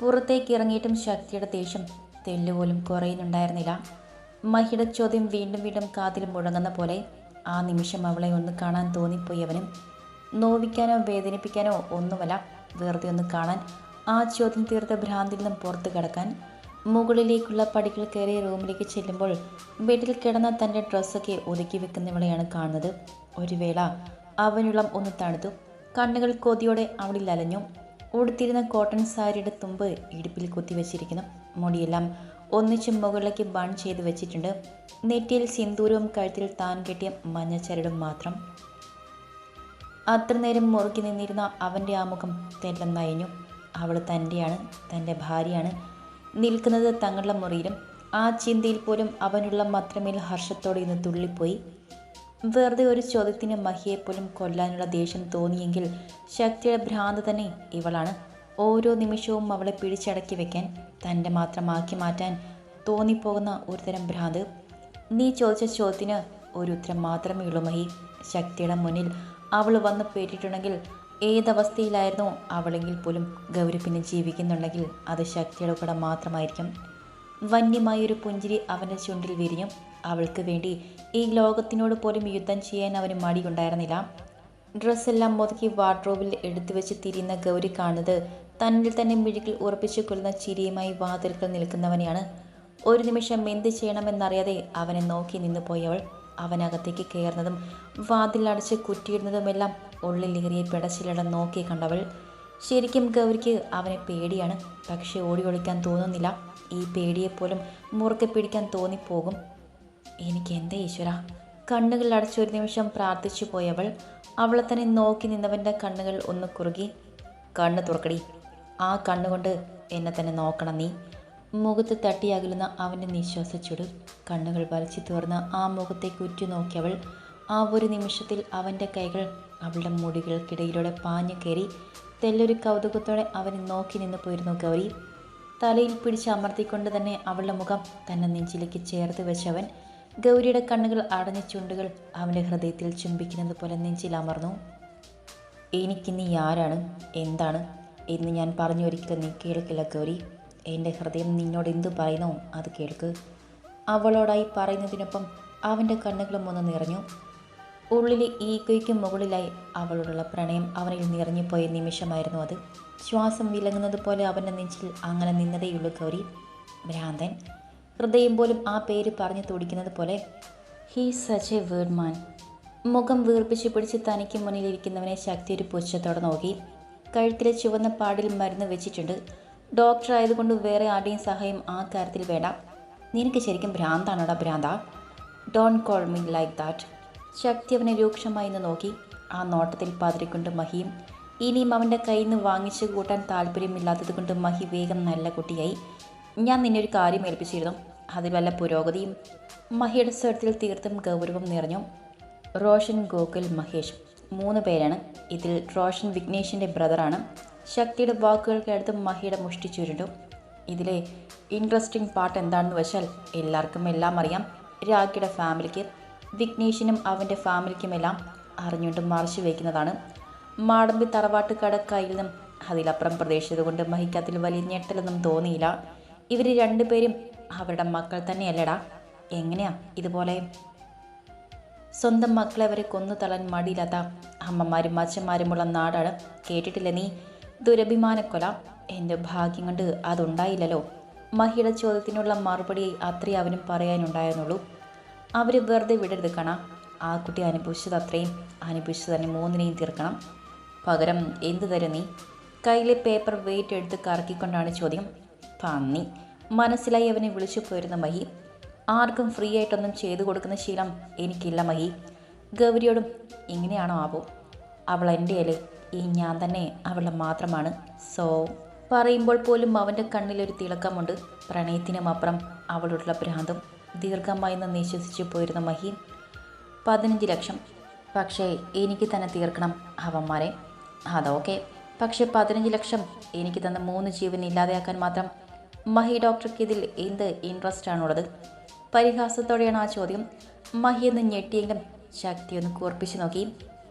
പുറത്തേക്ക് ഇറങ്ങിയിട്ടും ശക്തിയുടെ ദേഷ്യം തെല്ലുപോലും കുറയുന്നുണ്ടായിരുന്നില്ല. മഹിയുടെ ചോദ്യം വീണ്ടും വീണ്ടും കാതിൽ മുഴങ്ങുന്ന പോലെ ആ നിമിഷം അവളെ ഒന്ന് കാണാൻ തോന്നിപ്പോയി അവനും നോവിക്കാനോ വേദനിപ്പിക്കാനോ ഒന്നുമല്ല വെറുതെ ഒന്ന് കാണാൻ ആ ചോദ്യം തീർത്ത ഭ്രാന്തിൽ നിന്നും പുറത്തു കിടക്കാൻ മുകളിലേക്കുള്ള പടികൾ കയറി റൂമിലേക്ക് ചെല്ലുമ്പോൾ ബെഡിൽ കിടന്ന തന്റെ ഡ്രസ്സൊക്കെ ഒതുക്കി വെക്കുന്നവളെയാണ് കാണുന്നത്. ഒരു വേള അവനുള്ളം ഒന്ന് തണുത്തു. കണ്ണുകൾ കൊതിയോടെ അവളിൽ അലഞ്ഞു. ഉടുത്തിരുന്ന കോട്ടൺ സാരിയുടെ തുമ്പ് ഇടുപ്പിൽ കുത്തിവെച്ചിരിക്കുന്നു. മുടിയെല്ലാം ഒന്നിച്ച് മുകളിലേക്ക് ബൺ ചെയ്ത് വെച്ചിട്ടുണ്ട്. നെറ്റിയിൽ സിന്ദൂരവും കഴുത്തിൽ താൻ കെട്ടിയ മഞ്ഞച്ചരടും മാത്രം. അത്ര നേരം മുറുക്കി നിന്നിരുന്ന അവന്റെ ആ മുഖം തെല്ലം നയഞ്ഞു. അവൾ തന്റെയാണ് തന്റെ ഭാര്യയാണ്. നിൽക്കുന്നത് തങ്ങളുടെ മുറിയിലും. ആ ചിന്തയിൽ പോലും അവനുള്ള മാത്രമേൽ ഹർഷത്തോടെ ഇന്ന് തുള്ളിപ്പോയി. വെറുതെ ഒരു ചോദ്യത്തിന് മഹിയെപ്പോലും കൊല്ലാനുള്ള ദേഷ്യം തോന്നിയെങ്കിൽ ശക്തിയുടെ ഭ്രാന്ത് തന്നെ ഇവളാണ്. ഓരോ നിമിഷവും അവളെ പിടിച്ചടക്കി വെക്കാൻ തന്റെ മാത്രമാക്കി മാറ്റാൻ തോന്നിപ്പോകുന്ന ഒരുതരം ഭ്രാന്ത്. നീ ചോദിച്ച ചോദ്യത്തിന് ഒരു ഉത്തരം മാത്രമേ ഉള്ളൂ മഹി. ശക്തിയുടെ മുന്നിൽ അവൾ വന്ന് പേറ്റിട്ടുണ്ടെങ്കിൽ ഏതവസ്ഥയിലായിരുന്നോ അവളെങ്കിൽ പോലും ഗൗരി ജീവിക്കുന്നുണ്ടെങ്കിൽ അത് ശക്തിയുടെ കൂടെ മാത്രമായിരിക്കും. വന്യമായൊരു പുഞ്ചിരി അവന്റെ ചുണ്ടിൽ വിരിഞ്ഞു അവൾക്ക് വേണ്ടി ഈ ലോകത്തിനോട് പോലും യുദ്ധം ചെയ്യാൻ അവന് മടിയുണ്ടായിരുന്നില്ല. ഡ്രസ്സെല്ലാം ഒതുക്കി വാർഡ്രോബിൽ എടുത്തു വെച്ച് തിരിയുന്ന ഗൗരി കാണുന്നത് തന്നിൽ തന്നെ മിഴികൾ ഉറപ്പിച്ചു കൊള്ളുന്ന ചിരിയുമായി വാതിൽക്കൽ നിൽക്കുന്നവനെയാണ്. ഒരു നിമിഷം എന്ത് ചെയ്യണമെന്നറിയാതെ അവനെ നോക്കി നിന്നു പോയവൾ അവനകത്തേക്ക് കയറുന്നതും വാതിലടച്ച് കുറ്റിയിടുന്നതുമെല്ലാം ഉള്ളിലേറിയ പിടച്ചിലട നോക്കി കണ്ടവൾ. ശരിക്കും ഗൗരിക്ക് അവനെ പേടിയാണ്. പക്ഷേ ഓടി ഒളിക്കാൻ തോന്നുന്നില്ല. ഈ പേടിയെപ്പോലും മുറുക്കെ പിടിക്കാൻ തോന്നിപ്പോകും. എനിക്ക് എന്താ ഈശ്വര കണ്ണുകൾ അടച്ചൊരു നിമിഷം പ്രാർത്ഥിച്ചു പോയവൾ അവളെ തന്നെ നോക്കി നിന്നവന്റെ കണ്ണുകൾ ഒന്ന് കുറുകി കണ്ണ് തുറക്കടി. ആ കണ്ണുകൊണ്ട് എന്നെ തന്നെ നോക്കണം നീ. മുഖത്ത് തട്ടിയകലുന്ന അവന്റെ അവന്റെ നിശ്വാസച്ചുട് കണ്ണുകൾ വലിച്ചു തുറന്ന് ആ മുഖത്തേക്ക് ഉറ്റുനോക്കിയവൾ ആ ഒരു നിമിഷത്തിൽ അവന്റെ കൈകൾ അവളുടെ മുടികൾക്കിടയിലൂടെ പാഞ്ഞു കയറി തെല്ലൊരു കൗതുകത്തോടെ അവനെ നോക്കി നിന്ന് പോയിരുന്നു ഗൗരി. തലയിൽ പിടിച്ച് അമർത്തിക്കൊണ്ട് തന്നെ അവളുടെ മുഖം തന്നെ നെഞ്ചിലേക്ക് ചേർത്ത് വെച്ചവൻ ഗൗരിയുടെ കണ്ണുകൾ അടഞ്ഞ ചുണ്ടുകൾ അവന്റെ ഹൃദയത്തിൽ ചുംബിക്കുന്നത് പോലെ നെഞ്ചിൽ അമർന്നു. എനിക്ക് നീ ആരാണ്? എന്താണ്? എന്ന് ഞാൻ പറഞ്ഞു ഒരിക്കലും നീ കേൾക്കില്ല ഗൗരി. എന്റെ ഹൃദയം നിന്നോട് എന്തു പറയുന്നോ? അത് കേൾക്ക്. അവളോടായി പറയുന്നതിനൊപ്പം അവന്റെ കണ്ണുകളും ഒന്ന് നിറഞ്ഞു. ഉള്ളിലെ ഈഗോയ്ക്ക് മുകളിലായി അവളോടുള്ള പ്രണയം അവനിൽ നിറഞ്ഞുപോയ നിമിഷമായിരുന്നു അത്. ശ്വാസം വിലങ്ങുന്നത് പോലെ അവന്റെ നെഞ്ചിൽ അങ്ങനെ നിന്നതേയുള്ളൂ ഗൗരി. ഭ്രാന്തൻ ഹൃദയം പോലും ആ പേര് പറഞ്ഞു തുടിക്കുന്നത് പോലെ he such a weird man മുഖം വീർപ്പിച്ച് പിടിച്ച് തനിക്ക് മുന്നിലിരിക്കുന്നവനെ ശക്തി ഒരു പുച്ഛത്തോടെ നോക്കി. കഴുത്തിലെ ചുവന്ന പാടിൽ മരുന്ന് വെച്ചിട്ടുണ്ട്. ഡോക്ടർ ആയതുകൊണ്ട് വേറെ ആരുടെയും സഹായം ആ കാര്യത്തിൽ വേണ്ട. നിനക്ക് ശരിക്കും ഭ്രാന്താണോടാ ഭ്രാന്ത? Don't call me like that Shakti അവനെ രൂക്ഷമായി നിന്ന് നോക്കി. ആ നോട്ടത്തിൽ പതിരിക്കൊണ്ട് മഹിയും. ഇനിയും അവന്റെ കയ്യിൽ നിന്ന് വാങ്ങിച്ചു കൂട്ടാൻ താല്പര്യമില്ലാത്തത് കൊണ്ട് മഹി വേഗം നല്ല കുട്ടിയായി. ഞാൻ നിന്നെ ഒരു കാര്യം ഏൽപ്പിച്ചിരുന്നു. അതിൽ വല്ല പുരോഗതിയും? മഹിയുടെ സ്വരത്തിൽ തീർത്തും ഗൗരവം നിറഞ്ഞു. റോഷൻ ഗോകുൽ മഹേഷ് മൂന്ന് പേരാണ്. ഇതിൽ റോഷൻ വിഘ്നേഷിന്റെ ബ്രദറാണ്. ശക്തിയുടെ വാക്കുകൾ കേട്ട് മഹിയുടെ മുഷ്ടി ചുരുണ്ടു. ഇതിലെ ഇൻട്രസ്റ്റിംഗ് പാർട്ട് എന്താണെന്ന് വെച്ചാൽ എല്ലാവർക്കും എല്ലാം അറിയാം. രാഖിയുടെ ഫാമിലിക്ക് വിഘ്നേഷിനും അവന്റെ ഫാമിലിക്കുമെല്ലാം അറിഞ്ഞുകൊണ്ട് മറച്ചു വയ്ക്കുന്നതാണ് മാടമ്പി തറവാട്ട് കയ്യിൽ നിന്നും അതിലപ്പുറം പ്രതീക്ഷിച്ചതുകൊണ്ട് മഹിക്ക് വലിയ ഞെട്ടലൊന്നും തോന്നിയില്ല. ഇവർ രണ്ടുപേരും അവരുടെ മക്കൾ തന്നെയല്ലടാ. എങ്ങനെയാ ഇതുപോലെ? സ്വന്തം മക്കളെ അവരെ കൊന്നു തള്ളാൻ മടിയില്ലാത്ത അമ്മമാരും അച്ഛന്മാരുമുള്ള നാടാണ്. കേട്ടിട്ടില്ല നീ? ദുരഭിമാനക്കൊല. എന്റെ ഭാഗ്യം കൊണ്ട് അതുണ്ടായില്ലല്ലോ. മഹിയുടെ ചോദ്യത്തിനുള്ള മറുപടിയായി അത്രേ അവനും പറയാനുണ്ടായിരുന്നുള്ളൂ. അവർ വെറുതെ വിടരുത് കാണാം. ആ കുട്ടി അനുഭവിച്ചത് അത്രയും അനുഭവിച്ചത് തന്നെ മൂന്നിനെയും തീർക്കണം. പകരം എന്തു തരും നീ? കയ്യിലെ പേപ്പർ വെയിറ്റ് എടുത്ത് കറക്കിക്കൊണ്ടാണ് ചോദ്യം. പന്നി. മനസ്സിലായി അവനെ വിളിച്ചു പോയിരുന്ന മഹി. ആർക്കും ഫ്രീ ആയിട്ടൊന്നും ചെയ്തു കൊടുക്കുന്ന ശീലം എനിക്കില്ല മഹി. ഗൗരിയോടും ഇങ്ങനെയാണോ ആവോ അവൾ എന്റെ അല്ലേ. ഈ ഞാൻ തന്നെ അവളുടെ മാത്രമാണ്. സോ പറയുമ്പോൾ പോലും അവന്റെ കണ്ണിലൊരു തിളക്കമുണ്ട്. പ്രണയത്തിനും അപ്പുറം അവളുള്ള ഭ്രാന്തും ദീർഘമായി നിന്ന് നിശ്വസിച്ചു പോയിരുന്ന മഹി. പതിനഞ്ച് ലക്ഷം. പക്ഷേ എനിക്ക് തന്നെ തീർക്കണം അവന്മാരെ. അതൊക്കെ പക്ഷേ പതിനഞ്ച് ലക്ഷം എനിക്ക് തന്ന മൂന്ന് ജീവൻ ഇല്ലാതെയാക്കാൻ മാത്രം മഹി ഡോക്ടർക്ക് ഇതിൽ എന്ത് ഇൻട്രസ്റ്റ് ആണുള്ളത്? പരിഹാസത്തോടെയാണ് ആ ചോദ്യം. മഹി എന്ന് ഞെട്ടിയെങ്കിലും ശക്തി ഒന്ന് കൂർപ്പിച്ച് നോക്കി.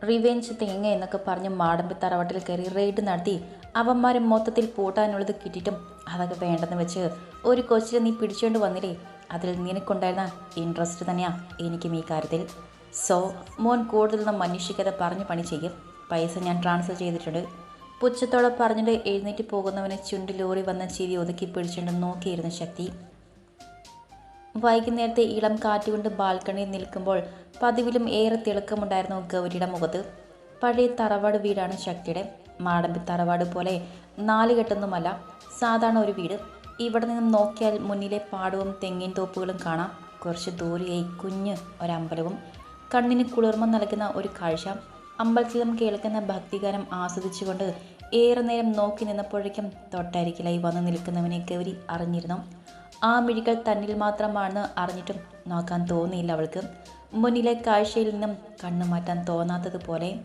റിവെഞ്ച് തേങ്ങ എന്നൊക്കെ പറഞ്ഞ് മാടമ്പി തറവാട്ടിൽ കയറി റെയ്ഡ് നടത്തി. അവന്മാരെ മൊത്തത്തിൽ പൂട്ടാനുള്ളത് കിട്ടിയിട്ടും അതൊക്കെ വേണ്ടെന്ന് വെച്ച് ഒരു കൊച്ചിനെ നീ പിടിച്ചുകൊണ്ട് വന്നില്ലേ? അതിൽ നിനക്കുണ്ടായിരുന്ന ഇൻട്രസ്റ്റ് തന്നെയാണ് എനിക്കും ഈ കാര്യത്തിൽ. സോ മോൻ കൂടുതലൊന്നും അന്വേഷിക്കാതെ പറഞ്ഞ് പണി ചെയ്യും. പൈസ ഞാൻ ട്രാൻസ്ഫർ ചെയ്തിട്ടുണ്ട്. പുച്ഛത്തോടെ പറഞ്ഞിട്ട് എഴുന്നേറ്റ് പോകുന്നവനെ ചുണ്ടിലൂറി വന്ന ചിരി ഒതുക്കി പിടിച്ചുകൊണ്ട് നോക്കിയിരുന്ന ശക്തി. വൈകുന്നേരത്തെ ഇളം കാറ്റുകൊണ്ട് ബാൽക്കണിയിൽ നിൽക്കുമ്പോൾ പതിവിലും ഏറെ തിളക്കമുണ്ടായിരുന്നു ഗൗരിയുടെ മുഖത്ത്. പഴയ തറവാട് വീടാണ് ശക്തിയുടെ. മാടമ്പി തറവാട് പോലെ നാലുകെട്ടൊന്നുമല്ല സാധാരണ ഒരു വീട്. ഇവിടെ നിന്നും നോക്കിയാൽ മുന്നിലെ പാടവും തെങ്ങിൻ തോപ്പുകളും കാണാം. കുറച്ച് ദൂരെയായി കുഞ്ഞ് ഒരമ്പലവും. കണ്ണിന് കുളിർമ നൽകുന്ന ഒരു കാഴ്ച. അമ്പലത്തിലും കേൾക്കുന്ന ഭക്തിഗാനം ആസ്വദിച്ചുകൊണ്ട് ഏറെ നേരം നോക്കി നിന്നപ്പോഴേക്കും തൊട്ടരികിലായി വന്നു നിൽക്കുന്നവനെ ഗൗരി അറിഞ്ഞിരുന്നു. ആ മിഴികൾ തന്നിൽ മാത്രമാണെന്ന് അറിഞ്ഞിട്ടും നോക്കാൻ തോന്നിയില്ല അവൾക്ക്. മുന്നിലെ കാഴ്ചയിൽ നിന്നും കണ്ണു മാറ്റാൻ തോന്നാത്തതുപോലെ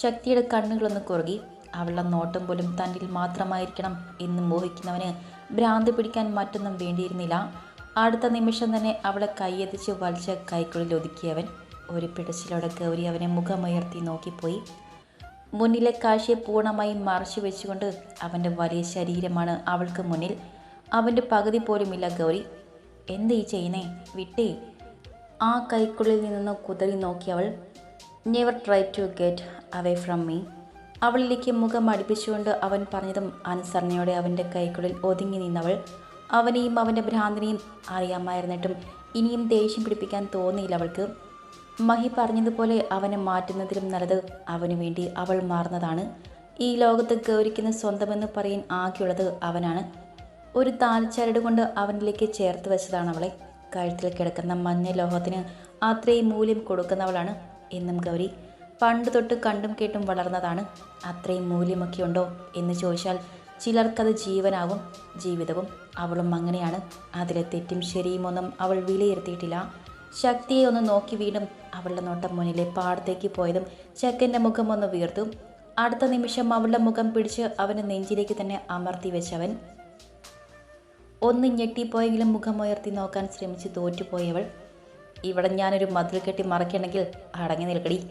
ശക്തിയുടെ കണ്ണുകളൊന്ന് കുറുകി അവളുടെ നോട്ടം പോലും തന്നിൽ മാത്രമായിരിക്കണം എന്ന് മോഹിക്കുന്നവന് ഭ്രാന്ത് പിടിക്കാൻ മറ്റൊന്നും വേണ്ടിയിരുന്നില്ല. അടുത്ത നിമിഷം തന്നെ അവളെ കൈയെത്തിച്ച് വലിച്ച കൈക്കുള്ളിൽ ഒതുക്കിയവൻ ഒരു പിടച്ചിലോടെ ഗൗരി അവനെ മുഖമുയർത്തി നോക്കിപ്പോയി. മുന്നിലെ കാഴ്ചയെ പൂർണമായും മറച്ചു വെച്ചുകൊണ്ട് അവന്റെ വലിയ ശരീരമാണ് അവൾക്ക് മുന്നിൽ. അവന്റെ പകുതി പോലുമില്ല ഗൗരി. എന്ത് ഈ ചെയ്യുന്നേ? വിട്ടേ. ആ കൈക്കുള്ളിൽ നിന്ന് കുതറി നോക്കിയവൾ never try to get away from me അവളിലേക്ക് മുഖം അടുപ്പിച്ചുകൊണ്ട് അവൻ പറഞ്ഞതും അനുസരണയോടെ അവന്റെ കൈക്കുള്ളിൽ ഒതുങ്ങി നിന്നവൾ. അവനെയും അവന്റെ ഭ്രാന്തിനെയും അറിയാമായിരുന്നിട്ടും ഇനിയും ദേഷ്യം പിടിപ്പിക്കാൻ തോന്നിയില്ല അവൾക്ക്. മഹി പറഞ്ഞതുപോലെ അവനെ മാറ്റുന്നതിലും നല്ലത് അവനു വേണ്ടി അവൾ മാറുന്നതാണ്. ഈ ലോകത്ത് ഗൗരിക്കുന്ന സ്വന്തമെന്ന് പറയാൻ ആകെയുള്ളത് അവനാണ്. ഒരു താൽച്ചരട് കൊണ്ട് അവനിലേക്ക് ചേർത്ത് വെച്ചതാണ് അവളെ. കഴുത്തിൽ കിടക്കുന്ന മഞ്ഞ ലോഹത്തിന് അത്രയും മൂല്യം കൊടുക്കുന്നവളാണ് എന്നും ഗൗരി. പണ്ട് തൊട്ട് കണ്ടും കേട്ടും വളർന്നതാണ്. അത്രയും മൂല്യമൊക്കെ ഉണ്ടോ എന്ന് ചോദിച്ചാൽ ചിലർക്കത് ജീവനാകും ജീവിതവും അവളും അങ്ങനെയാണ്. അതിലെ തെറ്റും ശരിയുമൊന്നും അവൾ വിലയിരുത്തിയിട്ടില്ല. ശക്തിയെ ഒന്ന് നോക്കി വീണ്ടും അവളുടെ നോട്ടം മുന്നിലെ പാടത്തേക്ക് പോയതും ചെക്കന്റെ മുഖം ഒന്ന് വീർത്തു. അടുത്ത നിമിഷം അവളുടെ മുഖം പിടിച്ച് അവന്റെ നെഞ്ചിലേക്ക് തന്നെ അമർത്തി വെച്ചവൻ. ഒന്ന് ഞെട്ടിപ്പോയെങ്കിലും മുഖമുയർത്തി നോക്കാൻ ശ്രമിച്ച് തോറ്റുപോയവൾ. ഇവിടെ ഞാനൊരു മതിൽ കെട്ടി മറക്കണമെങ്കിൽ അടങ്ങി നിൽക്കടി.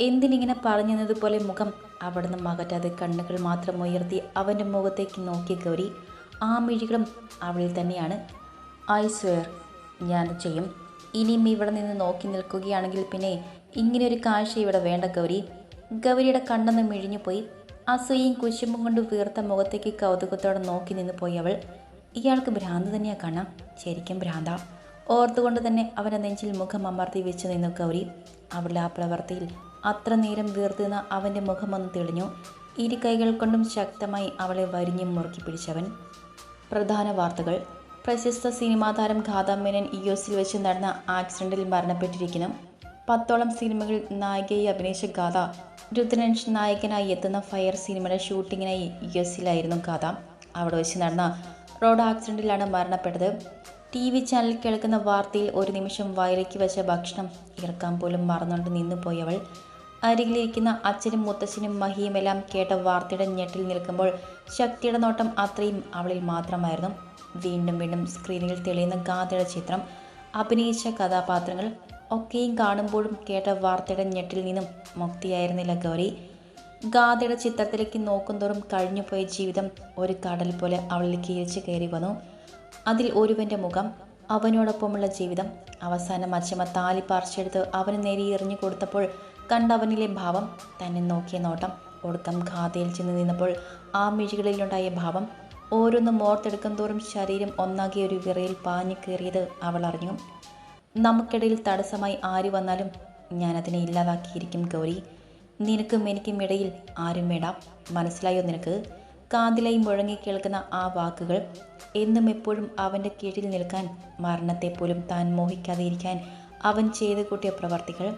എന്തിനിങ്ങനെ പറഞ്ഞതുപോലെ മുഖം അവിടുന്ന് മകറ്റാതെ കണ്ണുകൾ മാത്രം ഉയർത്തി അവന്റെ മുഖത്തേക്ക് നോക്കി ഗൗരി ആ മിഴികളും അവളിൽ തന്നെയാണ്. ഐ സ്വെയർ ഞാൻ ചെയ്യും. ഇനിയും ഇവിടെ നിന്ന് നോക്കി നിൽക്കുകയാണെങ്കിൽ പിന്നെ ഇങ്ങനെയൊരു കാഴ്ച ഇവിടെ വേണ്ട ഗൗരി. ഗൗരിയുടെ കണ്ണെന്ന് മിഴിഞ്ഞു പോയി അസൂയയും കുശുമ്പും കൊണ്ട് വീർത്ത മുഖത്തേക്ക് കൗതുകത്തോടെ നോക്കി നിന്ന് പോയി അവൾ. ഇയാൾക്ക് ഭ്രാന്ത് തന്നെയാ കാണാം ശരിക്കും ഭ്രാന്ത. ഓർത്തുകൊണ്ട് തന്നെ അവന്റെ നെഞ്ചിൽ മുഖം അമർത്തി വെച്ച് നിന്നു ഗൗരി. അവളുടെ ആ പ്രവൃത്തിയിൽ അത്ര നേരം വീർത്തുന്ന അവന്റെ മുഖമൊന്ന് തെളിഞ്ഞു. ഇരു കൈകൾ കൊണ്ടും ശക്തമായി അവളെ വരിഞ്ഞും മുറുക്കി പിടിച്ചവൻ. പ്രധാന വാർത്തകൾ. പ്രശസ്ത സിനിമാ താരം ഖാദ മേനൻ വെച്ച് നടന്ന ആക്സിഡന്റിൽ മരണപ്പെട്ടിരിക്കുന്നു. പത്തോളം സിനിമകളിൽ നായികയായി അഭിനയിച്ച ഗാഥ രുദ്രൻഷ് നായകനായി എത്തുന്ന ഫയർ സിനിമയുടെ ഷൂട്ടിങ്ങിനായി യു എസിലായിരുന്നു ഗാഥ അവിടെ വെച്ച് നടന്ന റോഡ് ആക്സിഡന്റിലാണ് മരണപ്പെട്ടത്. ടി വി ചാനലിൽ കേൾക്കുന്ന വാർത്തയിൽ ഒരു നിമിഷം വയലേക്ക് വെച്ച ഭക്ഷണം ഇറക്കാൻ പോലും മറന്നുകൊണ്ട് നിന്നു പോയവൾ അരികിലിരിക്കുന്ന അച്ഛനും മുത്തശ്ശനും മഹിയുമെല്ലാം കേട്ട വാർത്തയുടെ ഞെട്ടിൽ നിൽക്കുമ്പോൾ ശക്തിയുടെ നോട്ടം അത്രയും അവളിൽ മാത്രമായിരുന്നു. വീണ്ടും വീണ്ടും സ്ക്രീനിൽ തെളിയുന്ന ഗാന്ധിയുടെ ചിത്രം അഭിനയിച്ച കഥാപാത്രങ്ങൾ ഒക്കെയും കാണുമ്പോഴും കേട്ട വാർത്തയുടെ ഞെട്ടിൽ നിന്നും മുക്തിയായിരുന്നില്ല ഗൗരി. ഗാഥയുടെ ചിത്രത്തിലേക്ക് നോക്കുന്തോറും കഴിഞ്ഞുപോയ ജീവിതം ഒരു കടൽ പോലെ അവളിലേക്ക് ഇരിച്ചു കയറി വന്നു. അതിൽ ഒരുവന്റെ മുഖം അവനോടൊപ്പമുള്ള ജീവിതം അവസാനം അച്ഛമ്മ താലി പറിച്ചെടുത്ത് അവന് നേരെ എറിഞ്ഞു കൊടുത്തപ്പോൾ കണ്ടവനിലെ ഭാവം തന്നെ നോക്കിയ നോട്ടം ഒടുക്കം ഖാതയിൽ ചെന്ന് നിന്നപ്പോൾ ആ മിഴികളിലുണ്ടായ ഭാവം ഓരോന്നും ഓർത്തെടുക്കും തോറും ശരീരം ഒന്നാകെ ഒരു വിറയിൽ പാഞ്ഞു കയറിയത് അവൾ അറിഞ്ഞു. നമുക്കിടയിൽ തടസ്സമായി ആര് വന്നാലും ഞാനതിനെ ഇല്ലാതാക്കിയിരിക്കും ഗൗരി. നിനക്കും എനിക്കും ഇടയിൽ ആരും വേണ്ട. മനസ്സിലായോ നിനക്ക്? കാതിലായി മുഴങ്ങി കേൾക്കുന്ന ആ വാക്കുകൾ എന്നും എപ്പോഴും അവന്റെ കീഴിൽ നിൽക്കാൻ മരണത്തെപ്പോലും താൻ മോഹിക്കാതെ ഇരിക്കാൻ അവൻ ചെയ്തു കൂട്ടിയ പ്രവർത്തികൾ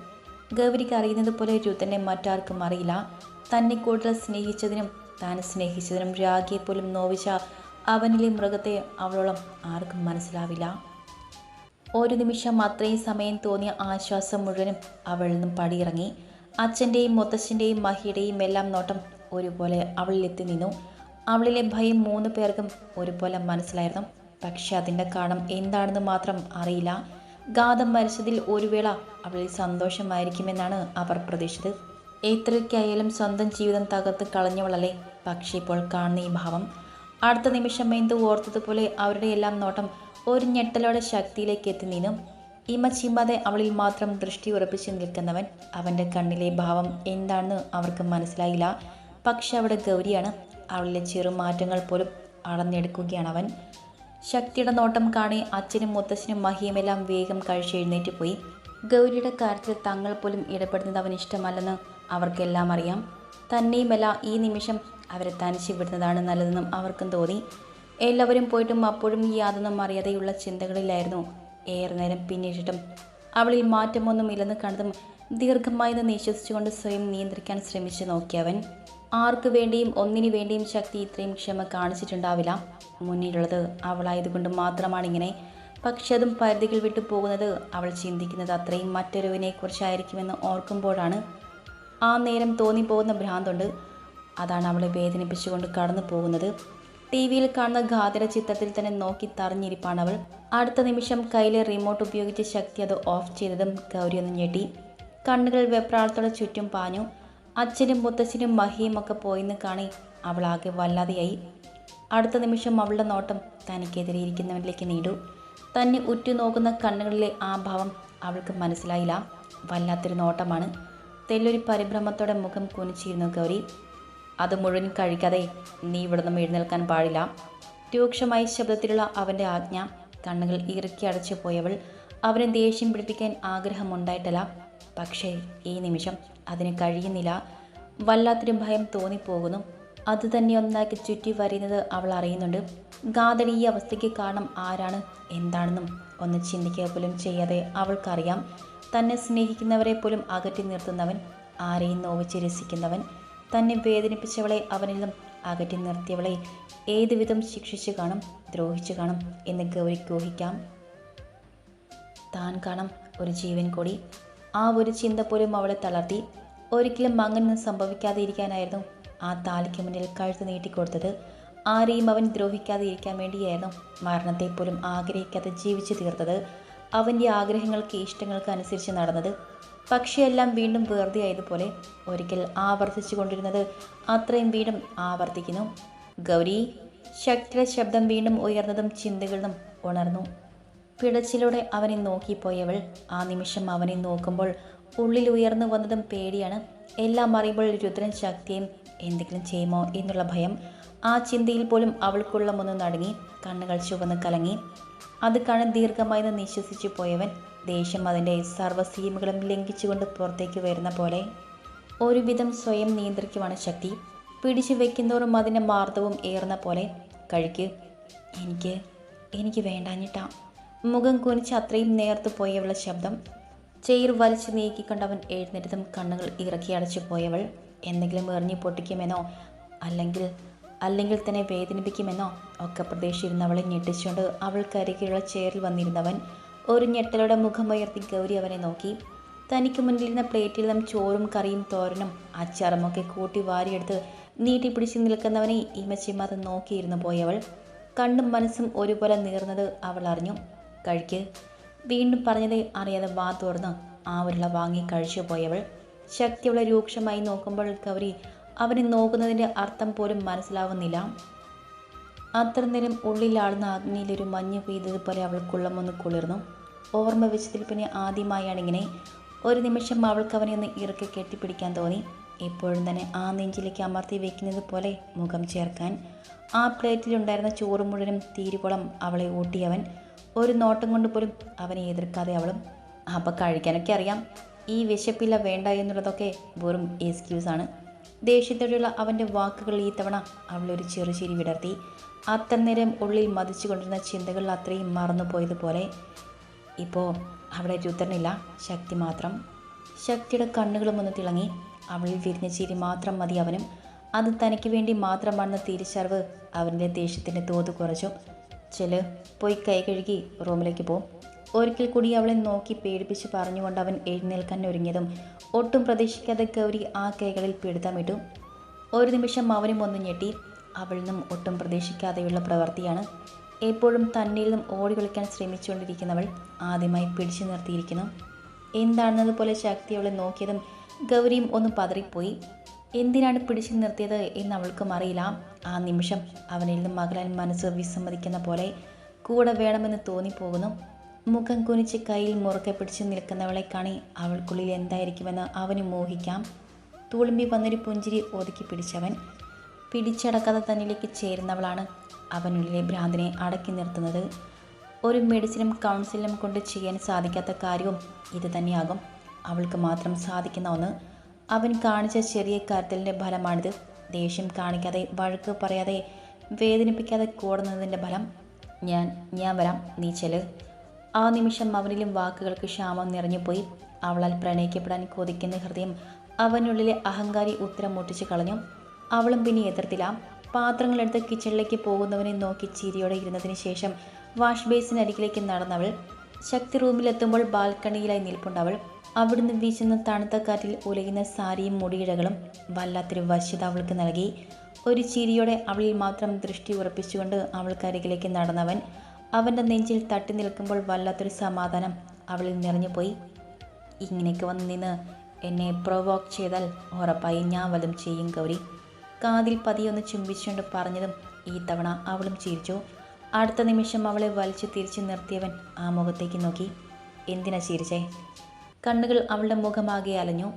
ഗൗരിക്ക് അറിയുന്നത് പോലെ രുതനെ മറ്റാർക്കും അറിയില്ല. തന്നെ കൂടുതൽ സ്നേഹിച്ചതിനും താൻ സ്നേഹിച്ചതിനും രാഖിയെ രാഗിയെപ്പോലും നോവിച്ച അവനിലെ മൃഗത്തെ അവളോളം ആർക്കും മനസ്സിലാവില്ല. ഒരു നിമിഷം അത്രയും സമയം തോന്നിയ ആശ്വാസം മുഴുവനും അവളിൽ നിന്നും പടിയിറങ്ങി. അച്ഛന്റെയും മുത്തശ്ശന്റെയും മഹിയുടെയും എല്ലാം നോട്ടം ഒരുപോലെ അവളിലെത്തി നിന്നു. അവളിലെ ഭയം മൂന്ന് പേർക്കും ഒരുപോലെ മനസ്സിലായിരുന്നു. പക്ഷെ അതിന്റെ കാരണം എന്താണെന്ന് മാത്രം അറിയില്ല. ഗാഥം മരിച്ചതിൽ ഒരു വേള അവളിൽ സന്തോഷമായിരിക്കുമെന്നാണ് അവർ പ്രതീക്ഷിച്ചത്. എത്രയ്ക്കായാലും സ്വന്തം ജീവിതം തകർത്ത് കളഞ്ഞവളല്ലേ? പക്ഷേ ഇപ്പോൾ കാണുന്ന ഈ ഭാവം. അടുത്ത നിമിഷം എന്ത് ഓർത്തതുപോലെ അവരുടെ എല്ലാം നോട്ടം ഒരു ഞെട്ടലോടെ ശക്തിയിലേക്ക് എത്തി നിന്നു. ഇമ ചിമ്മതെ അവളിൽ മാത്രം ദൃഷ്ടി ഉറപ്പിച്ച് നിൽക്കുന്നവൻ അവന്റെ കണ്ണിലെ ഭാവം എന്താണെന്ന് അവർക്ക് മനസ്സിലായില്ല. പക്ഷെ അവിടെ ഗൗരിയാണ്. അവളിലെ ചെറുമാറ്റങ്ങൾ പോലും അളന്നെടുക്കുകയാണ് അവൻ. ശക്തിയുടെ നോട്ടം കാണി അച്ഛനും മുത്തശ്ശനും മഹിയുമെല്ലാം വേഗം കഴിച്ചെഴുന്നേറ്റ് പോയി. ഗൗരിയുടെ കാര്യത്തിൽ തങ്ങൾ പോലും ഇടപെടുന്നത് അവന് ഇഷ്ടമല്ലെന്ന് അവർക്കെല്ലാം അറിയാം. തന്നെയുമല്ല ഈ നിമിഷം അവരെ തനിച്ച് വിടുന്നതാണ് നല്ലതെന്നും അവർക്കും തോന്നി. എല്ലാവരും പോയിട്ടും അപ്പോഴും യാതൊന്നും അറിയാതെയുള്ള ചിന്തകളിലായിരുന്നു ഏറെ നേരം പിന്നിട്ടിട്ടും. അവളിൽ മാറ്റമൊന്നും ഇല്ലെന്ന് കണ്ടതും ദീർഘമായി നിശ്വസിച്ചുകൊണ്ട് സ്വയം നിയന്ത്രിക്കാൻ ശ്രമിച്ചു നോക്കിയവൻ. ആർക്കു വേണ്ടിയും ഒന്നിനു വേണ്ടിയും ശക്തി ഇത്രയും ക്ഷമ കാണിച്ചിട്ടുണ്ടാവില്ല. മുന്നിലുള്ളത് അവളായതുകൊണ്ട് മാത്രമാണ് ഇങ്ങനെ പക്ഷെ അതും പരിധികൾ വിട്ടു പോകുന്നത് അവൾ ചിന്തിക്കുന്നത് അത്രയും മറ്റൊരുവിനെ കുറിച്ചായിരിക്കുമെന്ന് ഓർക്കുമ്പോഴാണ്. ആ നേരം തോന്നിപ്പോകുന്ന ഭ്രാന്തുണ്ട്. അതാണ് അവളെ വേദനിപ്പിച്ചുകൊണ്ട് കടന്നു പോകുന്നത്. ടി വിയിൽ കാണുന്ന ഘാതര ചിത്രത്തിൽ തന്നെ നോക്കി തറഞ്ഞിരിപ്പാണ് അവൾ. അടുത്ത നിമിഷം കയ്യിലെ റിമോട്ട് ഉപയോഗിച്ച് ശക്തി അത് ഓഫ് ചെയ്തതും ഗൗരി ഒന്ന് ഞെട്ടി. കണ്ണുകൾ വെപ്രാളത്തോടെ ചുറ്റും പാഞ്ഞു. അച്ഛനും മുത്തച്ഛനും മഹിയുമൊക്കെ പോയിന്ന് കാണി അവൾ ആകെ വല്ലാതെയായി. അടുത്ത നിമിഷം അവളുടെ നോട്ടം തനിക്കെതിരെ ഇരിക്കുന്നവനിലേക്ക് നീടു തന്നെ ഉറ്റുനോക്കുന്ന കണ്ണുകളിലെ ആ ഭാവം അവൾക്ക് മനസ്സിലായില്ല. വല്ലാത്തൊരു നോട്ടമാണ്. തെല്ലൊരു പരിഭ്രമത്തോടെ മുഖം കുനിച്ചിരുന്നു ഗൗരി. അത് മുഴുവൻ കഴിക്കാതെ നീ ഇവിടെ നിന്നും എഴുന്നേൽക്കാൻ പാടില്ല. രൂക്ഷമായ ശബ്ദത്തിലുള്ള അവന്റെ ആജ്ഞ കണ്ണുകൾ ഇറുക്കി അടച്ചു പോയവൾ അവനെ ദേഷ്യം പിടിപ്പിക്കാൻ ആഗ്രഹമുണ്ടായിട്ടല്ല. പക്ഷേ ഈ നിമിഷം അതിന് കഴിയുന്നില്ല. വല്ലാത്തൊരു ഭയം തോന്നിപ്പോകുന്നു. അത് തന്നെ ഒന്നാക്കി ചുറ്റി വരുന്നത് അവൾ അറിയുന്നുണ്ട്. ഗാഥയുടെ ഈ അവസ്ഥയ്ക്ക് കാരണം ആരാണ് എന്താണെന്നും ഒന്ന് ചിന്തിക്കുക പോലും ചെയ്യാതെ അവൾക്കറിയാം. തന്നെ സ്നേഹിക്കുന്നവരെ പോലും അകറ്റി നിർത്തുന്നവൻ ആരെയും നോവിച്ച് രസിക്കുന്നവൻ. തന്നെ വേദനിപ്പിച്ചവളെ നിന്നും അകറ്റി നിർത്തിയവളെ ഏതുവിധം ശിക്ഷിച്ചു കാണും ദ്രോഹിച്ചു കാണും എന്ന് ഗൗരിക്ക് ഊഹിക്കാം. താൻ കാണാം ഒരു ജീവൻ കൂടി. ആ ഒരു ചിന്ത പോലും അവളെ തളർത്തി. ഒരിക്കലും അങ്ങനെ സംഭവിക്കാതെ ഇരിക്കാനായിരുന്നു ആ താലിക്ക് മുന്നിൽ കഴുത്ത് നീട്ടിക്കൊടുത്തത്. ആരെയും അവൻ ദ്രോഹിക്കാതെ ഇരിക്കാൻ വേണ്ടിയായിരുന്നു മരണത്തെ പോലും ആഗ്രഹിക്കാതെ ജീവിച്ചു തീർത്തത്. അവന്റെ ആഗ്രഹങ്ങൾക്ക് ഇഷ്ടങ്ങൾക്ക് അനുസരിച്ച് നടന്നത്. പക്ഷേ എല്ലാം വീണ്ടും വെറുതെ ആയതുപോലെ ഒരിക്കൽ ആവർത്തിച്ചു കൊണ്ടിരുന്നത് അത്രയും വീണ്ടും ആവർത്തിക്കുന്നു. ഗൗരി ശക്തിയുടെ ശബ്ദം വീണ്ടും ഉയർന്നതും ചിന്തകളും ഉണർന്നു. പിടച്ചിലൂടെ അവനെ നോക്കിപ്പോയവൾ ആ നിമിഷം അവനെ നോക്കുമ്പോൾ ഉള്ളിൽ ഉയർന്നു വന്നതും പേടിയാണ്. എല്ലാം അറിയുമ്പോൾ രുദ്രൻ ശക്തിയും എന്തെങ്കിലും ചെയ്യുമോ എന്നുള്ള ഭയം. ആ ചിന്തയിൽ പോലും അവൾക്കുള്ള മുന്ന് നടുങ്ങി കണ്ണുകൾ ചുവന്ന് കലങ്ങി. അത് കാണാൻ ദീർഘമായി നിശ്വസിച്ചു പോയവൻ ദേഷ്യം അതിന്റെ സർവസീമകളും ലംഘിച്ചുകൊണ്ട് പുറത്തേക്ക് വരുന്ന പോലെ. ഒരുവിധം സ്വയം നിയന്ത്രിക്കുവാണ് ശക്തി. പിടിച്ചു വെക്കുന്നതോറും അതിന്റെ മാർദ്ദവും ഏറുന്ന പോലെ കഴിക്ക്. എനിക്ക് എനിക്ക് വേണ്ടാഞ്ഞിട്ടാ മുഖം കുനിച്ച് അത്രയും നേർത്തു പോയവളുടെ ശബ്ദം ചെയർ വലിച്ചു നീക്കി കണ്ടവൻ എഴുന്നേറ്റതും കണ്ണുകൾ ഇറക്കി അടച്ചു പോയവൾ എന്തെങ്കിലും എറിഞ്ഞു പൊട്ടിക്കുമെന്നോ അല്ലെങ്കിൽ അല്ലെങ്കിൽ തന്നെ വേദനിപ്പിക്കുമെന്നോ ഒക്കെ പ്രതീക്ഷിച്ചിരുന്നവളെ ഞെട്ടിച്ചുകൊണ്ട് അവൾക്കരികിലുള്ള ചെയറിൽ വന്നിരുന്നവൻ ഒരു ഞെട്ടലോടെ മുഖമുയർത്തി ഗൗരി അവനെ നോക്കി. തനിക്ക് മുന്നിലിരുന്ന പ്ലേറ്റിൽ നിന്നും ചോറും കറിയും തോരനും അച്ചാറുമൊക്കെ കൂട്ടി വാരിയെടുത്ത് നീട്ടിപ്പിടിച്ച് നിൽക്കുന്നവനെ ഇമച്ചിമാതെ നോക്കിയിരുന്നു പോയവൾ. കണ്ണും മനസ്സും ഒരുപോലെ നീർന്നത് അവൾ അറിഞ്ഞു. കഴിക്ക്. വീണ്ടും പറഞ്ഞത് അറിയാതെ വാ തുറന്ന് ആ ഉരുള വാങ്ങി കഴിച്ചു പോയവൾ ശക്തിയുള്ള രൂക്ഷമായി നോക്കുമ്പോൾ കവരി അവനെ നോക്കുന്നതിന്റെ അർത്ഥം പോലും മനസ്സിലാവുന്നില്ല. അത്ര നേരം ഉള്ളിലാളുന്ന അഗ്നിയിലൊരു മഞ്ഞ് പെയ്തതുപോലെ അവൾക്കുള്ളമൊന്ന് കുളിർന്നു. ഓർമ്മ വെച്ചതിൽ പിന്നെ ആദ്യമായാണ് ഇങ്ങനെ ഒരു നിമിഷം അവൾക്ക് അവനെ ഒന്ന് ഇറക്കി കെട്ടിപ്പിടിക്കാൻ തോന്നി. എപ്പോഴും തന്നെ ആ നെഞ്ചിലേക്ക് അമർത്തി വെക്കുന്നത് പോലെ മുഖം ചേർക്കാൻ ആ പ്ലേറ്റിലുണ്ടായിരുന്ന ചോറ് മുഴുവനും തീരുകുളം അവളെ ഊട്ടിയവൻ ഒരു നോട്ടം കൊണ്ട് പോലും അവനെ എതിർക്കാതെ അവളും അപ്പം കഴിക്കാനൊക്കെ അറിയാം. ഈ വിശപ്പില്ല വേണ്ട എന്നുള്ളതൊക്കെ വെറും ആണ്. ദേഷ്യത്തോടെയുള്ള അവന്റെ വാക്കുകൾ ഈ തവണ അവളൊരു ചെറുചിരി വിടർത്തി. അത്ര നേരം ഉള്ളിൽ മതിച്ചു കൊണ്ടിരുന്ന ചിന്തകൾ അത്രയും മറന്നുപോയതുപോലെ ഇപ്പോൾ അവിടെ രുദ്രനില്ല ശക്തി മാത്രം. ശക്തിയുടെ കണ്ണുകളും ഒന്ന് തിളങ്ങി. അവളിൽ വിരിഞ്ഞ ചിരി മാത്രം മതി അവനും. അത് തനിക്ക് വേണ്ടി മാത്രമാണെന്ന തിരിച്ചറിവ് അവന്റെ ദേഷ്യത്തിന്റെ തോത് കുറച്ചു. ചെൽ പോയി കൈ കഴുകി റൂമിലേക്ക് പോ. ഒരിക്കൽ കൂടി അവളെ നോക്കി പേടിപ്പിച്ച് പറഞ്ഞുകൊണ്ട് അവൻ എഴുന്നേൽക്കാൻ ഒരുങ്ങിയതും ഒട്ടും പ്രതീക്ഷിക്കാതെ ഗൗരി ആ കൈകളിൽ പിടുത്തമിട്ടു ഒരു നിമിഷം അവനും ഒന്ന് ഞെട്ടി. നിന്നും ഒട്ടും പ്രതീക്ഷിക്കാതെയുള്ള പ്രവൃത്തിയാണ് എപ്പോഴും തന്നിൽ നിന്നും ഓടി കളിക്കാൻ ശ്രമിച്ചുകൊണ്ടിരിക്കുന്നവൾ ആദ്യമായി പിടിച്ചു നിർത്തിയിരിക്കുന്നു. എന്താണെന്നതുപോലെ ശക്തി അവളെ നോക്കിയതും ഗൗരിയും ഒന്ന് പതറിപ്പോയി. എന്തിനാണ് പിടിച്ചു നിർത്തിയത് എന്ന് അവൾക്കും അറിയില്ല. ആ നിമിഷം അവനിൽ നിന്ന് മകളൻ മനസ്സ് വിസമ്മതിക്കുന്ന പോലെ കൂടെ വേണമെന്ന് തോന്നിപ്പോകുന്നു. മുഖം കുനിച്ച് കയ്യിൽ മുറുക്കെ പിടിച്ച് നിൽക്കുന്നവളെ കാണി അവൾക്കുള്ളിൽ എന്തായിരിക്കുമെന്ന് അവന് മോഹിക്കാം. തുളുമ്പി വന്നൊരു പുഞ്ചിരി ഒതുക്കി പിടിച്ചവൻ പിടിച്ചടക്കാതെ തന്നിലേക്ക് ചേരുന്നവളാണ് അവനുള്ളിലെ ഭ്രാന്തിനെ അടക്കി നിർത്തുന്നത്. ഒരു മെഡിസിനും കൗൺസിലും കൊണ്ട് ചെയ്യാൻ സാധിക്കാത്ത കാര്യവും ഇത് തന്നെയാകും. അവൾക്ക് മാത്രം സാധിക്കുന്ന ഒന്ന് അവൻ കാണിച്ച ചെറിയ കരുതലിന്റെ ഫലമാണിത്. ദേഷ്യം കാണിക്കാതെ വഴക്ക് പറയാതെ വേദനിപ്പിക്കാതെ കൂടുന്നതിന്റെ ഫലം ഞാൻ ഞാൻ വരാം നീ ചെൽ ആ നിമിഷം അവനിലും വാക്കുകൾക്ക് ക്ഷാമം നിറഞ്ഞുപോയി. അവളാൽ പ്രണയിക്കപ്പെടാൻ കൊതിക്കുന്ന ഹൃദയം അവനുള്ളിലെ അഹങ്കാരി ഉത്തരം മുട്ടിച്ചു കളഞ്ഞു. അവളും പിന്നെ എതിർത്തില്ല. പാത്രങ്ങളെടുത്ത് കിച്ചണിലേക്ക് പോകുന്നവനെ നോക്കി ചിരിയോടെ ഇരുന്നതിന് ശേഷം വാഷ് ബേസിനരികിലേക്ക് നടന്നവൾ. ശക്തി റൂമിലെത്തുമ്പോൾ ബാൽക്കണിയിലായി നിൽപ്പുണ്ടവൾ അവിടുന്ന് വീശുന്ന തണുത്ത കാറ്റിൽ ഉലയുന്ന സാരിയും മുടിയിഴകളും വല്ലാത്തൊരു വശ്യത അവൾക്ക് നൽകി. ഒരു ചിരിയോടെ അവളിൽ മാത്രം ദൃഷ്ടി ഉറപ്പിച്ചുകൊണ്ട് അവൾക്കരികിലേക്ക് നടന്നവൻ അവന്റെ നെഞ്ചിൽ തട്ടി നിൽക്കുമ്പോൾ വല്ലാത്തൊരു സമാധാനം അവളിൽ നിറഞ്ഞുപോയി ഇങ്ങനെയൊക്കെ വന്ന് നിന്ന് എന്നെ പ്രൊവോക്ക് ചെയ്താൽ ഉറപ്പായി ഞാൻ വല്ലതും ചെയ്യും ഗൗരി. കാതിൽ പതിയൊന്ന് ചുംബിച്ചുകൊണ്ട് പറഞ്ഞതും ഈ തവണ അവളും ചിരിച്ചു. അടുത്ത നിമിഷം അവളെ വലിച്ചു തിരിച്ചു നിർത്തിയവൻ ആ മുഖത്തേക്ക് നോക്കി. എന്തിനാ ചിരിച്ചേ? കണ്ണുകൾ അവളുടെ മുഖമാകെ അലഞ്ഞു.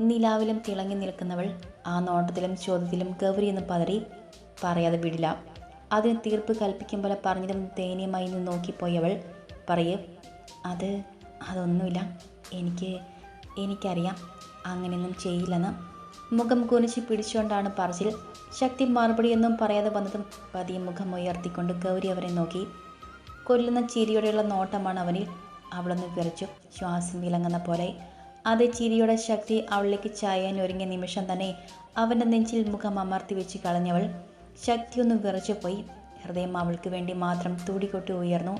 നിലാവിലും തിളങ്ങി നിൽക്കുന്നവൾ ആ നോട്ടത്തിലും ചോദ്യത്തിലും ഗൗരി എന്ന് പതറി പറയാതെ വിടില്ല. അതിന് തീർപ്പ് കൽപ്പിക്കും പോലെ പറഞ്ഞതും ദയനീയമായി നിന്ന് നോക്കിപ്പോയവൾ പറയേ അത് അതൊന്നുമില്ല. എനിക്ക് എനിക്കറിയാം. അങ്ങനെയൊന്നും ചെയ്യില്ലെന്ന്. മുഖം കുനിച്ച് പിടിച്ചുകൊണ്ടാണ് പറച്ചിൽ. ശക്തി മറുപടിയൊന്നും പറയാതെ വന്നതും പതിയെ മുഖം ഉയർത്തിക്കൊണ്ട് ഗൗരി അവരെ നോക്കി. കൊല്ലുന്ന ചിരിയോടെയുള്ള നോട്ടമാണ് അവനിൽ. അവളൊന്ന് വിറച്ചു ശ്വാസം വിലങ്ങുന്ന പോലെ. അതേ ചിരിയുടെ ശക്തി അവളിലേക്ക് ചായാൻ ഒരുങ്ങിയ നിമിഷം തന്നെ അവന്റെ നെഞ്ചിൽ മുഖം അമർത്തി വെച്ച് കളഞ്ഞവൾ ശക്തിയൊന്ന് വിറച്ചുപോയി ഹൃദയം അവൾക്ക് വേണ്ടി മാത്രം തുടികൊട്ടി ഉയർന്നു.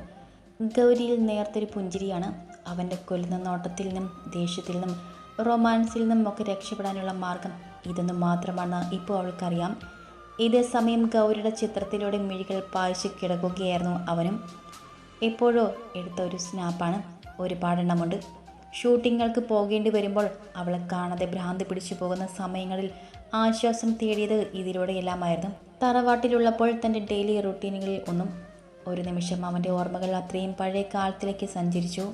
ഗൗരിയിൽ നേർത്തൊരു പുഞ്ചിരിയാണ് അവന്റെ കൊല്ലുന്ന നോട്ടത്തിൽ നിന്നും ദേഷ്യത്തിൽ നിന്നും റൊമാൻസിൽ നിന്നും ഒക്കെ രക്ഷപ്പെടാനുള്ള മാർഗം ഇതൊന്നും മാത്രമാണ് ഇപ്പോൾ അവൾക്കറിയാം. ഇതേ സമയം ഗൗരിയുടെ ചിത്രത്തിലൂടെ മിഴികൾ പായിച്ച് കിടക്കുകയായിരുന്നു അവനും. എപ്പോഴോ എടുത്ത ഒരു സ്നാപ്പാണ് ഒരുപാടെണ്ണമുണ്ട് ഷൂട്ടിങ്ങൾക്ക് പോകേണ്ടി വരുമ്പോൾ അവളെ കാണാതെ ഭ്രാന്ത് പിടിച്ചു പോകുന്ന സമയങ്ങളിൽ ആശ്വാസം തേടിയത് ഇതിലൂടെയെല്ലാമായിരുന്നു തറവാട്ടിലുള്ളപ്പോൾ തന്റെ ഡെയിലി റുട്ടീനുകളിൽ ഒന്നും. ഒരു നിമിഷം അവന്റെ ഓർമ്മകൾ അത്രയും പഴയ കാലത്തിലേക്ക് സഞ്ചരിച്ചു.